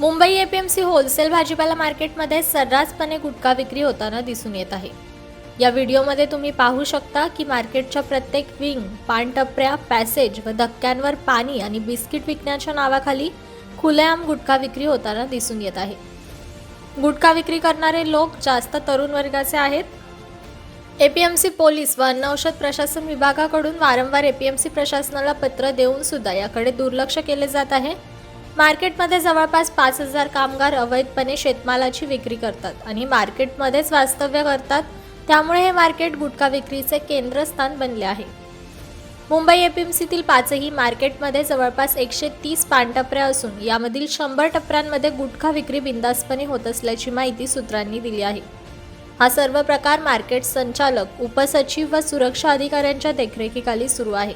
Mumbai APMC wholesale भाजीपाला मार्केटमध्ये सर्रासपणे गुटखा विक्री होताना दिसून येत आहे. या व्हिडिओमध्ये तुम्ही पाहू शकता की मार्केटच्या प्रत्येक विंग पानटपऱ्या पॅसेज व धक्क्यांवर पाणी आणि बिस्किट विकण्याच्या नावाखाली खुलेआम गुटखा विक्री होताना दिसून येत आहे. गुटखा विक्री करणारे लोक जास्त तरुण वर्गाचे आहेत. एपीएमसी पोलीस व अन्न औषध प्रशासन विभागाकडून वारंवार एपीएमसी प्रशासनाला पत्र देऊन सुद्धा याकडे दुर्लक्ष केले जात आहे. मार्केटमध्ये जवळपास पाच हजार कामगार अवैधपणे शेतमालाची विक्री करतात आणि मार्केटमध्येच वास्तव्य करतात त्यामुळे हे मार्केट गुटखा विक्रीचे केंद्रस्थान बनले आहे. मुंबई एपीएमसीतील पाचही मार्केटमध्ये जवळपास एकशे तीस पानटपऱ्या असून यामधील शंभर टपऱ्यांमध्ये गुटखा विक्री बिंदासपणे होत असल्याची माहिती सूत्रांनी दिली आहे. हा सर्व प्रकार मार्केट संचालक उपसचिव व सुरक्षा अधिकाऱ्यांच्या देखरेखीखाली सुरू आहे.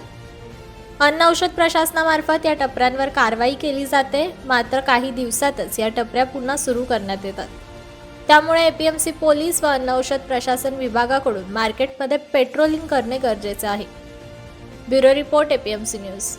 अन्न औषध प्रशासनामार्फत या टपऱ्यांवर कारवाई केली जाते. मात्र काही दिवसातच या टपऱ्या पुन्हा सुरू करण्यात येतात. त्यामुळे एपीएमसी पोलीस व अन्न औषध प्रशासन विभागाकडून मार्केटमध्ये पेट्रोलिंग करणे गरजेचे आहे. Bureau report APMC news.